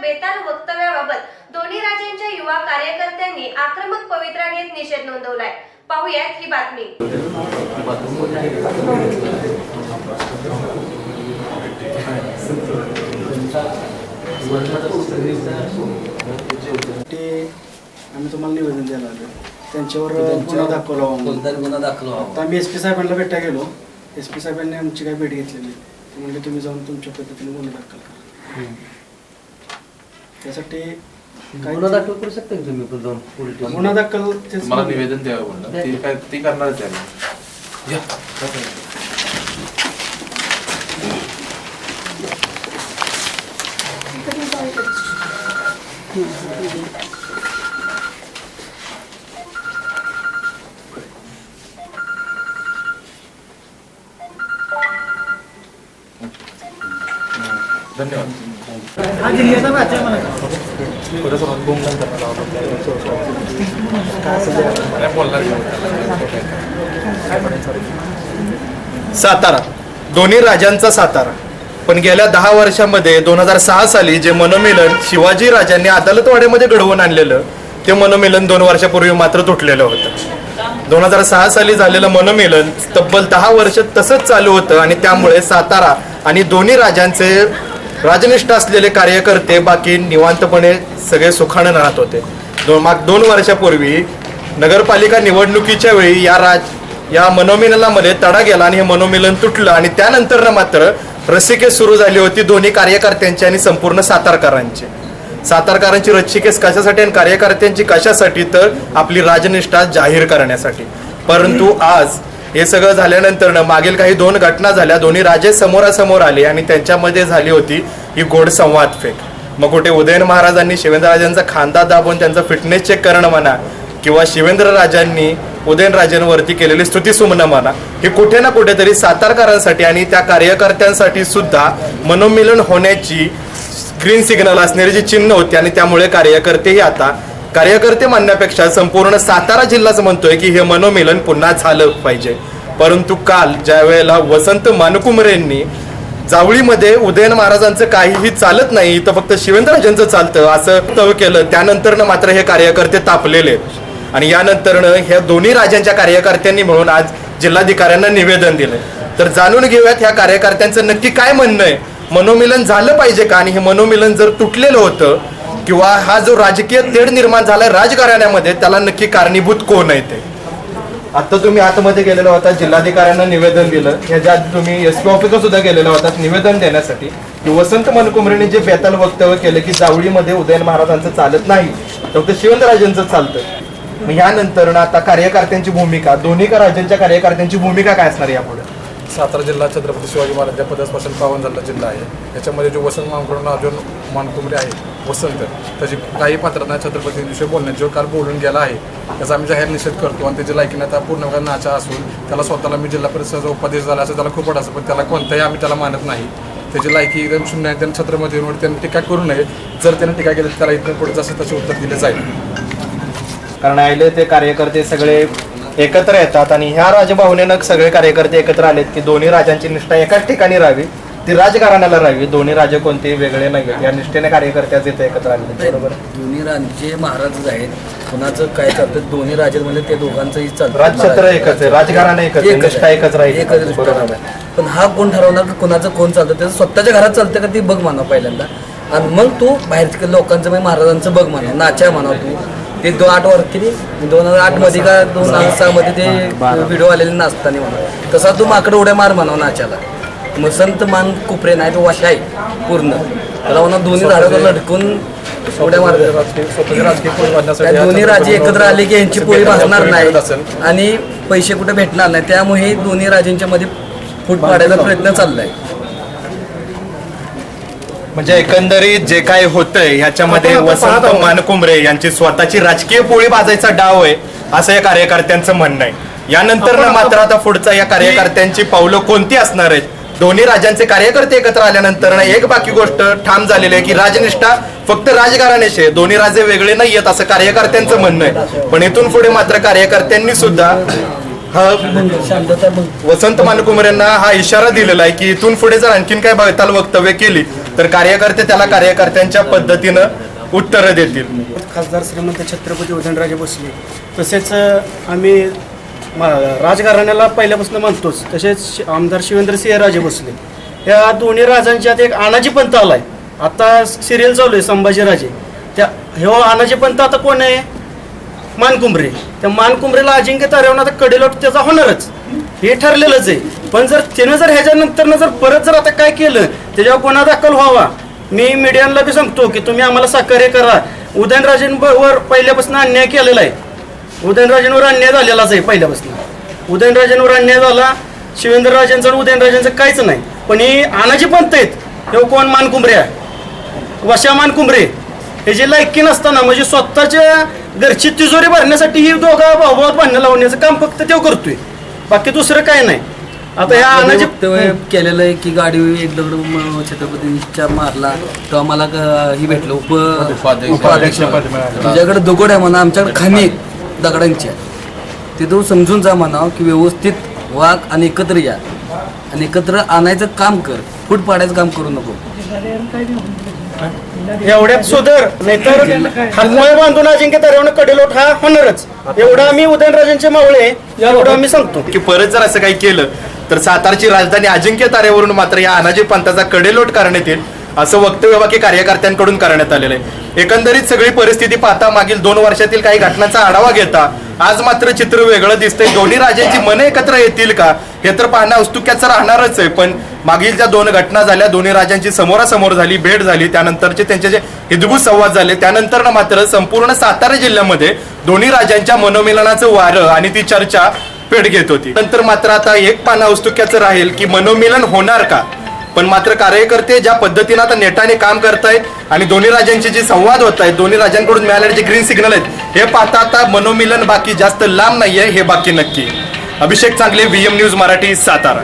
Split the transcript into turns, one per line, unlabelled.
बेताल वक्तव्याबाबत दोन्ही राज्यांच्या युवा कार्यकर्त्यांनी आक्रमक पवित्रा घेत निषेध नोंदवलाय. पाहुयात ही बातमी.
आम्ही तुम्हाला निवेदन द्यायला आलो. त्यांच्यावर गुन्हा दाखवला
गुन्हा दाखल व्हावा
आता आम्ही एस पी साहेबांना भेटा गेलो. एस पी साहेबांनी आमची काही भेट घेतली नाही. ते म्हणले तुम्ही जाऊन तुमच्या पद्धतीने गुन्हा दाखल करा. त्यासाठी
गुन्हा दाखल करू शकता का तुम्ही पण जाऊन पोलीस स्टेशनला?
गुन्हा दाखल
मला निवेदन द्यावं म्हणलं. ते काय ते करणारच आहे या.
सातारा. दोन्ही राजांचा सातारा. पण गेल्या दहा वर्षामध्ये दोन हजार सहा साली जे मनोमिलन शिवाजी राजांनी अदालतवाड्यामध्ये घडवून आणलेलं ते मनोमिलन दोन वर्षापूर्वी मात्र तुटलेलं होतं. दोन हजार सहा साली झालेलं मनोमिलन तब्बल दहा वर्ष तसंच चालू होतं आणि त्यामुळे सातारा आणि दोन्ही राजांचे राजनिष्ठ असलेले कार्यकर्ते बाकी निवांतपणे सगळे सुखानं राहत होते. दोन माग दोन वर्षापूर्वी नगरपालिका निवडणुकीच्या वेळी या राज या मनोमिलनामध्ये तडा गेला आणि हे मनोमिलन तुटलं आणि त्यानंतर मात्र रसिकेस सुरू झाली होती दोन्ही कार्यकर्त्यांची आणि संपूर्ण सातारकरांची. सातारकरांची रसिकेस कशासाठी आणि कार्यकर्त्यांची कशासाठी तर आपली राजनिष्ठा जाहीर करण्यासाठी. परंतु आज हे सगळं झाल्यानंतर मागील काही दोन घटना झाल्या. दोन्ही राजे समोरासमोर आले आणि त्यांच्यामध्ये झाली होती ही गोड संवाद फेक. मग कुठे उदयन महाराजांनी शिवेंद्रराजांचा खांदा दाबून त्यांचा फिटनेस चेक करणं म्हणा किंवा शिवेंद्र राजांनी उदयनराजांवरती केलेली स्तुती सुमनं म्हणा हे कुठे ना कुठेतरी सातारकरांसाठी आणि त्या कार्यकर्त्यांसाठी सुद्धा मनोमिलन होण्याची ग्रीन सिग्नल असणारी जी चिन्ह होती आणि त्यामुळे कार्यकर्तेही आता कार्यकर्ते म्हणण्यापेक्षा संपूर्ण सातारा जिल्हाच म्हणतोय की हे मनोमिलन पुन्हा झालं पाहिजे. परंतु काल ज्या वेळेला वसंत मानकुमरेंनी जावळीमध्ये उदयन महाराजांचं काहीही चालत नाही तर फक्त शिवेंद्रराजांचं चालतं असं तव केलं त्यानंतरनं मात्र हे कार्यकर्ते तापलेले. आणि यानंतरनं ह्या दोन्ही राजांच्या कार्यकर्त्यांनी म्हणून आज जिल्हाधिकाऱ्यांना निवेदन दिलंय तर जाणून घेऊयात ह्या कार्यकर्त्यांचं नक्की काय म्हणणं आहे? मनोमिलन झालं पाहिजे का? आणि हे मनोमिलन जर तुटलेलं होतं किंवा हा जो राजकीय तेढ निर्माण झालाय राजकारण्यामध्ये त्याला नक्की कारणीभूत कोण आहे ते? आता तुम्ही आतमध्ये गेलेला होता जिल्हाधिकाऱ्यांना निवेदन दिलं. ह्याच्यात आधी तुम्ही एस पी ऑफिसला सुद्धा गेलेला होता निवेदन देण्यासाठी. की वसंत मनकुमरेने जे बेताल वक्तव्य केलं की जावळीमध्ये उदयन महाराजांचं चालत नाही फक्त शिवंतराजांचं चालतं. मग यानंतर आता कार्यकर्त्यांची भूमिका दोन्ही का राज्यांच्या कार्यकर्त्यांची भूमिका काय असणार यापुढे?
सातारा जिल्हा छत्रपती शिवाजी महाराज पदापासून पावन झालेला जिल्हा आहे. त्याच्यामध्ये जो वसंत मानकुमरे अर्जुन मानकुमरे आहे वसंत त्याची काही पात्रांना छत्रपतींविषयी बोलण्यात जो काल बोलून गेला आहे त्याचा आम्ही जाहीर निषेध करतो आणि त्याची लायकी आता पूर्ण नाचा असून त्याला स्वतःला मी जिल्हा परिषदेचा उपाध्यक्ष झाला असं त्याला खूप असं पण त्याला कोणताही आम्ही त्याला मानत नाही. त्याची लायकी एकदम शून्य आहे त्यांनी छत्रपतींवर त्यांनी टीका करू नये. जर त्यांनी टीका केली तर त्याला इथून पुढे जसं त्याचे उत्तर दिले जाईल.
कारण आले ते कार्यकर्ते सगळे एकत्र येतात आणि ह्या राजभावनेनं सगळे कार्यकर्ते एकत्र आलेत की दोन्ही राजांची निष्ठा एकाच ठिकाणी राहावी. ती राजघराण्याला राहावी. दोन्ही राजे कोणतेही वेगळे नाही या निष्ठेने कार्यकर्ते आज इथे एकत्र आले. बरोबर.
दोन्ही राज्ये महाराजच आहेत कुणाचं काय चालतं दोन्ही राज्यांमध्ये ते दोघांचंही चालतं.
राजछत्र एकच आहे राजघराणा एकच आहे. निष्ठा एकच राहील.
एकच
बरोबर.
पण हा कोण ठरवणार की कोणाचं कोण चालतं त्याचं स्वतःच्या घरात चालतं का ती बघ म्हणा पहिल्यांदा. आणि मग तू बाहेरच्या लोकांचं म्हणजे महाराजांचं बघ म्हणा नाच्या म्हणा तू. ते दोन आठ वर किती दोन हजार आठमध्ये का दोन हजार सहा मध्ये ते व्हिडिओ आलेले नाचताना म्हणा. तसा तू माकडं उड्या मार म्हणा नाच्याला. मग संत मान कुपरे नाही तो वाशा आहे पूर्ण. त्याला म्हणा दोन्ही झाडावर लटकून उड्या त्या दोन्ही राजे एकत्र आले की यांची पोळी भासणार नाही आणि पैसे कुठे भेटणार नाही. त्यामुळे हे दोन्ही राजांच्या मध्ये फूट पाडायचा प्रयत्न चाललाय.
म्हणजे एकंदरीत जे काय होतंय ह्याच्यामध्ये वसंत. मानकुमरे यांची स्वतःची राजकीय पोळी बाजायचा डाव आहे असं या कार्यकर्त्यांचं म्हणणं आहे. यानंतर मात्र आता पुढचा या कार्यकर्त्यांची पावलं कोणती असणार आहेत? दोन्ही राज्यांचे कार्यकर्ते एकत्र आल्यानंतर ना एक बाकी गोष्ट ठाम झालेली आहे की राजनिष्ठा फक्त राजघराण्याशी आहे. दोन्ही राजे वेगळे नाही आहेत असं कार्यकर्त्यांचं म्हणणं आहे. पण इथून पुढे मात्र कार्यकर्त्यांनी सुद्धा हा
शांतता
यांना हा इशारा दिलेला आहे की इथून पुढे जर आणखीन काय भगताल वक्तव्य केली तर कार्यकर्ते त्याला कार्यकर्त्यांच्या पद्धतीनं उत्तरं देतील.
खासदार श्रीमंत छत्रपती उदयनराजे भोसले. तसेच आम्ही राजघराण्याला पहिल्यापासून मानतोच. तसेच आमदार शिवेंद्रसिंह राजे भोसले. या दोन्ही राजांच्यात एक आनाजी पंत आलाय. आता सिरियल चालू आहे संभाजीराजे त्या ह्यो आनाजी पंत आता कोण आहे? मानकुंबरे. त्या मानकुंबरेला अजिंक्य तारेवून आता कडेलोट त्याचा होणारच. हे ठरलेलंच आहे. पण जर त्यानं जर ह्याच्यानंतर जर परत जर आता काय केलं त्याच्यावर गुन्हा दाखल व्हावा. मी मीडियाला बी सांगतो की तुम्ही आम्हाला सहकार्य करा. उदयनराजेंवर पहिल्यापासून अन्याय केलेला आहे. उदयनराजेंवर अन्याय झालेलाच आहे पहिल्यापासून. उदयनराजेंवर अन्याय झाला शिवेंद्रराजेंचं आणि उदयनराजेंचं काहीच नाही. पण ही आनाजी पंत आहेत हे कोण? मानकुंबरे आहे. वशा मानकुंबरे हे जे लायकी नसताना म्हणजे स्वतःच्या घरची तिजोरी भरण्यासाठी ही दोघा भाऊभावात भांडणं लावण्याचं काम फक्त तो करतोय. बाकी दुसरं काय नाही. आता ह्या
वक्तव्य केलेलं आहे की गाडी एक दगड छत्रपतींच्या मारला मला क- ही भेटलं. उप
उपाध्यक्ष.
तुझ्याकडे दगड आहे म्हणा आमच्याकडे खाणी आहेत दगडांच्या ते तू समजून जा म्हणा की व्यवस्थित वाघ आणि एकत्र या. आणि एकत्र आणायचं काम कर. फूट पाडायचं काम करू नको.
एवढ्यात सुधर. नाहीतर हातमाळे बांधून अजिंक्य तारेवणं कडेलोट हा होणारच. एवढं आम्ही उदयनराजेंचे मावळे एवढं आम्ही सांगतो.
की परत जर असं काही केलं तर सातारची राजधानी अजिंक्य तारेवरून मात्र या अनाजी पंथाचा कडेलोट करण्यात येईल. असं वक्तव्य बाकी कार्यकर्त्यांकडून करण्यात आलेलं आहे. एकंदरीत सगळी परिस्थिती पाहता मागील दोन वर्षातील काही घटनांचा आढावा घेता आज मात्र चित्र वेगळं दिसतंय. दोन्ही राजांची मनं एकत्र येतील का? हे तर पाहणं औस्तुक्याचं राहणारच आहे. पण मागील ज्या दोन घटना झाल्या दोन्ही राजांची समोरासमोर झाली भेट झाली त्यानंतरचे त्यांचे जे हिदभूत संवाद झाले त्यानंतर ना मात्र संपूर्ण सातारा जिल्ह्यामध्ये दोन्ही राजांच्या मनोमिलनाचं वारं आणि ती चर्चा पेट घेत होती. नंतर मात्र आता एक पानं औस्तुक्याचं राहील की मनोमिलन होणार का? पण मात्र कार्यकर्ते ज्या पद्धतीनं आता नेटाने काम करतायत आणि दोन्ही राज्यांचे जे संवाद होत आहेत दोन्ही राज्यांकडून मिळालेले जे ग्रीन सिग्नल आहेत हे पाहता आता मनोमिलन बाकी जास्त लांब नाही आहे हे बाकी नक्की. अभिषेक चांगले व्हीएम न्यूज मराठी सातारा.